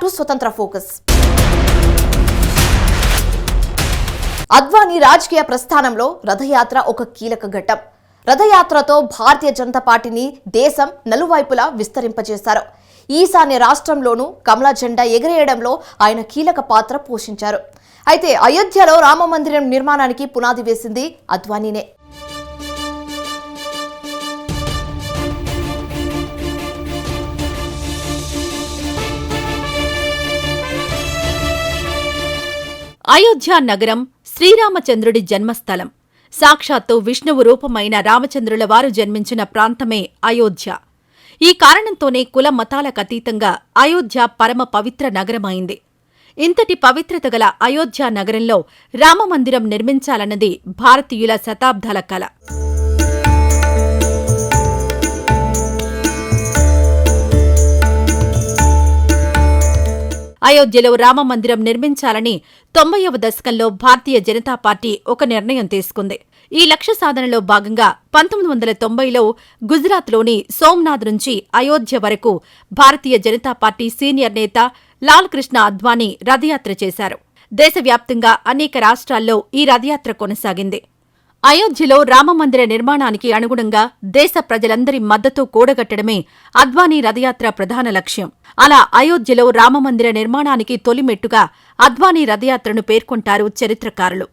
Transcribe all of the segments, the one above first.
To స్వతంత్ర focus. Advani రాజకీయ ప్రస్థానంలో రథయాత్ర ఒక కీలక ఘట్టం. రథయాత్రతో భారతీయ జనతా పార్టీని దేశం నలువైపులా విస్తరింపజేశారు. ఈశాన్య రాష్ట్రంలోనూ కమలా జెండా ఎగిరేయడంలో ఆయన కీలక పాత్ర పోషించారు. అయితే అయోధ్యలో రామ మందిరం నిర్మాణానికి పునాది వేసింది అద్వానీనే. అయోధ్య నగరం శ్రీరామచంద్రుడి జన్మస్థలం. సాక్షాత్తు విష్ణువు రూపమైన రామచంద్రుల వారు జన్మించిన ప్రాంతమే అయోధ్య. ఈ కారణంతోనే కుల మతాలకు అతీతంగా అయోధ్య పరమ పవిత్ర నగరమైంది. ఇంతటి పవిత్రత గల అయోధ్య నగరంలో రామమందిరం నిర్మించాలన్నది భారతీయుల శతాబ్దాల కల. అయోధ్యలో రామమందిరం నిర్మించాలని తొంభైవ దశకంలో భారతీయ జనతా పార్టీ ఒక నిర్ణయం తీసుకుంది. ఈ లక్ష్య సాధనలో భాగంగా పంతొమ్మిది వందల తొంభైలో గుజరాత్లోని సోమ్నాథ్ నుంచి అయోధ్య వరకు భారతీయ జనతా పార్టీ సీనియర్ నేత లాల్ కృష్ణ అద్వానీ రథయాత్ర చేశారు. దేశవ్యాప్తంగా అనేక రాష్ట్రాల్లో ఈ రథయాత్ర కొనసాగింది. అయోధ్యలో రామమందిర నిర్మాణానికి అనుగుణంగా దేశ ప్రజలందరి మద్దతు కూడగట్టడమే అద్వానీ రథయాత్ర ప్రధాన లక్ష్యం. అలా అయోధ్యలో రామమందిర నిర్మాణానికి తొలిమెట్టుగా అద్వానీ రథయాత్రను పేర్కొంటారు చరిత్రకారులు.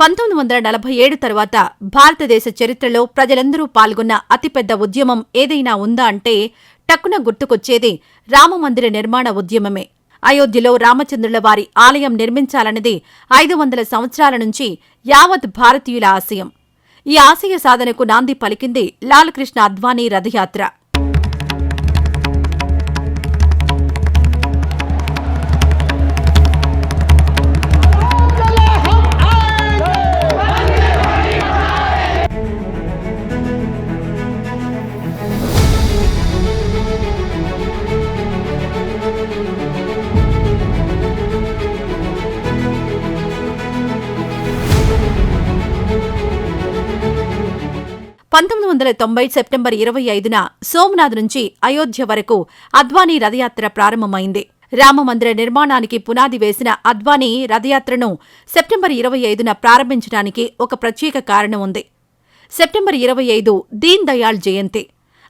పంతొమ్మిది వందల నలభై ఏడు తర్వాత భారతదేశ చరిత్రలో ప్రజలందరూ పాల్గొన్న అతిపెద్ద ఉద్యమం ఏదైనా ఉందా అంటే టక్కున గుర్తుకొచ్చేది రామమందిర నిర్మాణ ఉద్యమమే. అయోధ్యలో రామచంద్రుల వారి ఆలయం నిర్మించాలన్నది ఐదు వందల సంవత్సరాల నుంచి యావత్ భారతీయుల ఆశయం. ఈ ఆశయ సాధనకు నాంది పలికింది లాలకృష్ణ అద్వానీ రథయాత్ర. పంతొమ్మిది వందల తొంభై సెప్టెంబర్ ఇరవై ఐదున సోమనాథ్ నుంచి అయోధ్య వరకు అద్వానీ రథయాత్ర ప్రారంభమైంది. రామమందిర నిర్మాణానికి పునాది వేసిన అద్వానీ రథయాత్రను సెప్టెంబర్ ఇరవై ఐదున ప్రారంభించడానికి ఒక ప్రత్యేక కారణం ఉంది. సెప్టెంబర్ ఇరవై ఐదు దీన్ దయాళ్ జయంతి.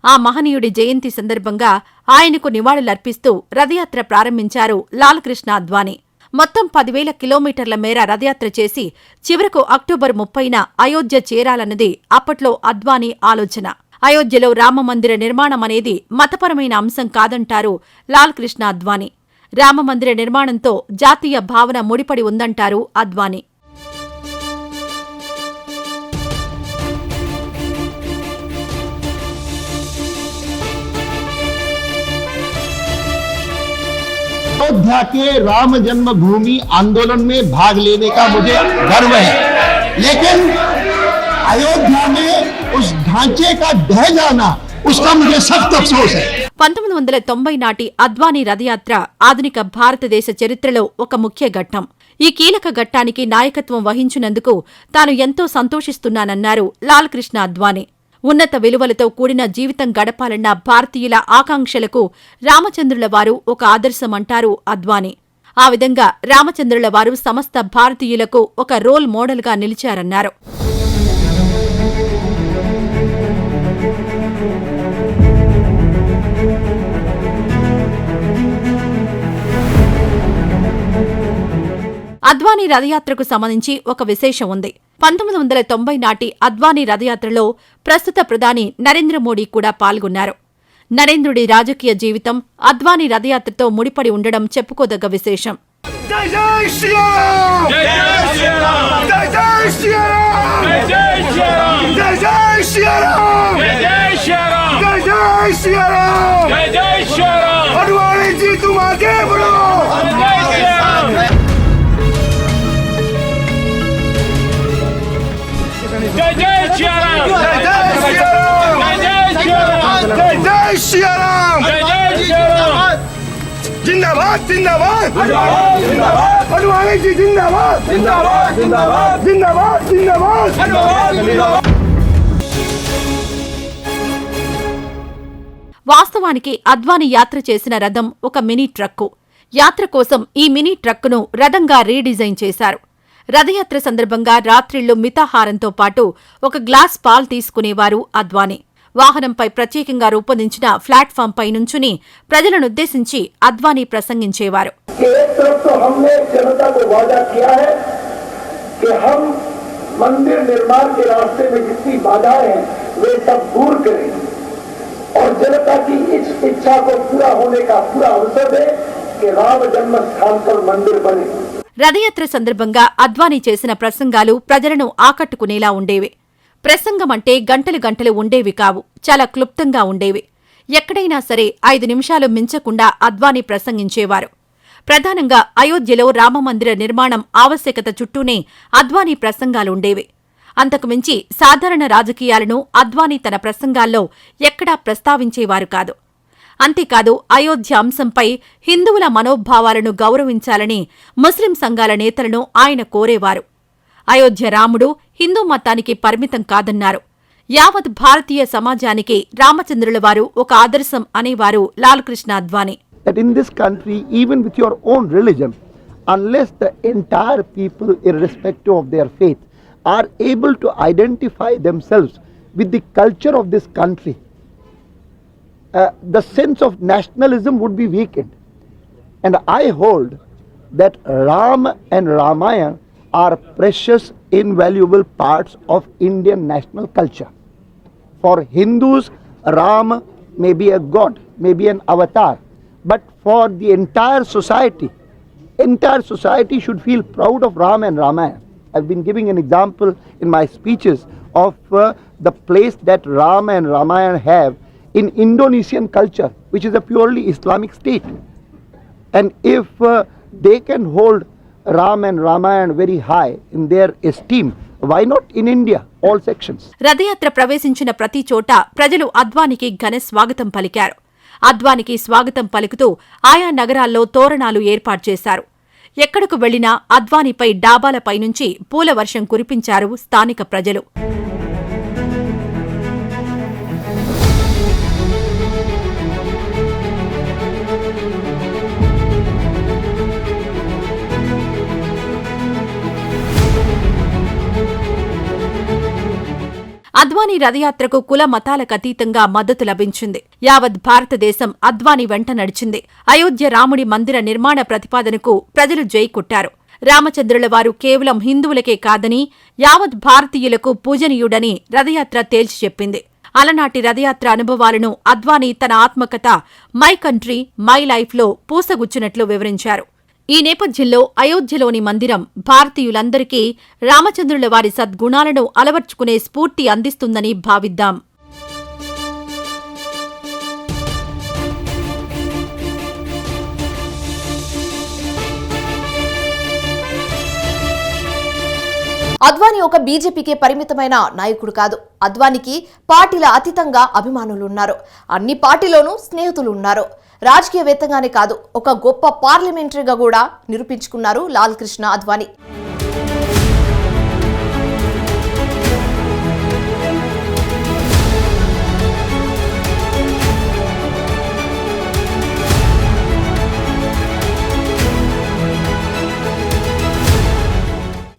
ఆ మహనీయుడి జయంతి సందర్భంగా ఆయనకు నివాళులర్పిస్తూ రథయాత్ర ప్రారంభించారు లాలకృష్ణ అద్వానీ. మొత్తం పదివేల కిలోమీటర్ల మేర రథయాత్ర చేసి చివరకు అక్టోబర్ ముప్పైన అయోధ్య చేరాలన్నది అప్పట్లో అద్వానీ ఆలోచన. అయోధ్యలో రామమందిర నిర్మాణం అనేది మతపరమైన అంశం కాదంటారు లాల్కృష్ణ అద్వానీ. రామమందిర నిర్మాణంతో జాతీయ భావన ముడిపడి ఉందంటారు అద్వానీ. अयोध्या के राम जन्मभूमि आंदोलन में भाग लेने का मुझे गर्व है लेकिन अयोध्या में उस ढांचे का ढह जाना उसका मुझे सख्त अफसोस है పంతొమ్మిది వందల తొంభై నాటి అద్వానీ రథయాత్ర ఆధునిక భారతదేశ చరిత్రలో ఒక ముఖ్య ఘట్టం ఈ కీలక ఘట్టానికి నాయకత్వం వహించినందుకు తాను ఎంతో సంతోషిస్తున్నానన్నారు లాల్ కృష్ణ అద్వానీ ఉన్నత విలువలతో కూడిన జీవితం గడపాలన్న భారతీయుల ఆకాంక్షలకు రామచంద్రుల వారు ఒక ఆదర్శమంటారు అద్వానీ. ఆ విధంగా రామచంద్రుల వారు సమస్త భారతీయులకు ఒక రోల్ మోడల్గా నిలిచారన్నారు. అద్వానీ రథయాత్రకు సంబంధించి ఒక విశేషం ఉంది. పంతొమ్మిది వందల తొంభై నాటి అద్వానీ రథయాత్రలో ప్రస్తుత ప్రధాని నరేంద్ర మోడీ కూడా పాల్గొన్నారు. నరేంద్రుడి రాజకీయ జీవితం అద్వానీ రథయాత్రతో ముడిపడి ఉండడం చెప్పుకోదగ్గ విశేషం. జై జై శ్రీరామ్! జై జై శ్రీరామ్ జై జై శ్రీరామ్ జై జై శ్రీరామ్ జై జై శ్రీరామ్ జై జై జై శ్రీరామ్ జై శ్రీరామ్ అడ్వాణి అడ్వాణి जी तुम आगे बढ़ो జై శ్రీరామ్ జై జై శ్రీరామ్ जय जय श्री राम జై జై శ్రీరామ్ जय जय श्री राम జై జై శ్రీరామ్ जिंदाबाद जिंदाबाद अडवाणी जी जिंदाबाद जिंदाबाद जिंदाबाद जिंदाबाद जिंदाबाद వాస్తవానికి అద్వానీ యాత్ర చేసిన రథం ఒక మినీ ట్రక్కు యాత్ర కోసం ఈ మినీ ట్రక్కును రథంగా రీడిజైన్ చేశారు రథయాత్ర సందర్భంగా రాత్రిళ్లు మితాహారంతో పాటు ఒక గ్లాస్ పాల్ తీసుకునేవారు అద్వానీ వాహనంపై ప్రత్యేకంగా రూపొందించిన ప్లాట్ఫామ్పై నుంచుని ప్రజలనుద్దేశించి అద్వానీ ప్రసంగించేవారు कि एक तरफ तो हमने जनता को वादा किया है कि हम मंदिर निर्माण के रास्ते में जितनी बाधाएं हैं वे सब दूर करेंगे और जनता की इस इच्छा को पूरा होने का पूरा अवसर दें कि राम जन्म स्थान पर मंदिर बने రథయాత్ర సందర్భంగా అద్వానీ చేసిన ప్రసంగాలు ప్రజలను ఆకట్టుకునేలా ఉండేవి. ప్రసంగమంటే గంటలు గంటలు ఉండేవి కావు చాలా క్లుప్తంగా ఉండేవి. ఎక్కడైనా సరే ఐదు నిమిషాలు మించకుండా అద్వానీ ప్రసంగించేవారు. ప్రధానంగా అయోధ్యలో రామమందిర నిర్మాణం ఆవశ్యకత చుట్టూనే అద్వానీ ప్రసంగాలుండేవి. అంతకుమించి సాధారణ రాజకీయాలను అద్వానీ తన ప్రసంగాల్లో ఎక్కడా ప్రస్తావించేవారు కాదు. అంతేకాదు అయోధ్య అంశంపై హిందువుల మనోభావాలను గౌరవించాలని ముస్లిం సంఘాల నేతలను ఆయన కోరేవారు అయోధ్య రాముడు హిందూ మతానికి పరిమితం కాదన్నారు యావత్ భారతీయ సమాజానికి రామచంద్రుల వారు ఒక ఆదర్శం అనేవారు Lal Krishna Advani that in this country, even with your own religion, unless the entire people, irrespective of their faith, are able to identify themselves with the culture of this country, uh, the sense of nationalism would be weakened. And I hold that Ram and Ramayana are precious, invaluable parts of Indian national culture. For Hindus, Ram may be a god, may be an avatar, but for the entire society, entire society should feel proud of Ram and Ramayana. I've been giving an example in my speeches of uh, the place that Ram and Ramayana have in Indonesian culture, which is a purely Islamic state. And if uh, they can hold Ram and Ramayana very high in their esteem, why not in India, all sections? రథయాత్ర ప్రవేశించిన ప్రతి చోట ప్రజలు అద్వానికి ఘన స్వాగతం పలికారు అద్వానికి స్వాగతం పలుకుతూ ఆయా నగరాల్లో తోరణాలు ఏర్పాటు చేశారు ఎక్కడకు వెళ్ళినా అద్వానిపై డాబాలపై నుంచి పూల వర్షం కురిపించారు స్థానిక ప్రజలు అద్వానీ రథయాత్రకు కుల మతాలకు అతీతంగా మద్దతు లభించింది. యావత్ భారతదేశం అద్వానీ వెంట నడిచింది. అయోధ్య రాముడి మందిర నిర్మాణ ప్రతిపాదనకు ప్రజలు జై కొట్టారు. రామచంద్రుల వారు కేవలం హిందువులకే కాదని యావత్ భారతీయులకు పూజనీయుడని రథయాత్ర తేల్చి చెప్పింది. అలనాటి రథయాత్ర అనుభవాలను అద్వానీ తన ఆత్మకథ మై కంట్రీ మై లైఫ్లో పూసగుచ్చినట్లు వివరించారు. ఈ నేపథ్యంలో అయోధ్యలోని మందిరం భారతీయులందరికీ రామచంద్రుల వారి సద్గుణాలను అలవర్చుకునే స్ఫూర్తి అందిస్తుందని భావిద్దాం. అద్వానీ ఒక బీజేపీకే పరిమితమైన నాయకుడు కాదు. అద్వానికి పార్టీల అతీతంగా అభిమానులు ఉన్నారు అన్ని పార్టీలోనూ స్నేహితులు ఉన్నారు రాజకీయవేత్తగానే కాదు ఒక గొప్ప పార్లమెంటరీగా కూడా నిరూపించుకున్నారు లాల్ కృష్ణ అద్వానీ.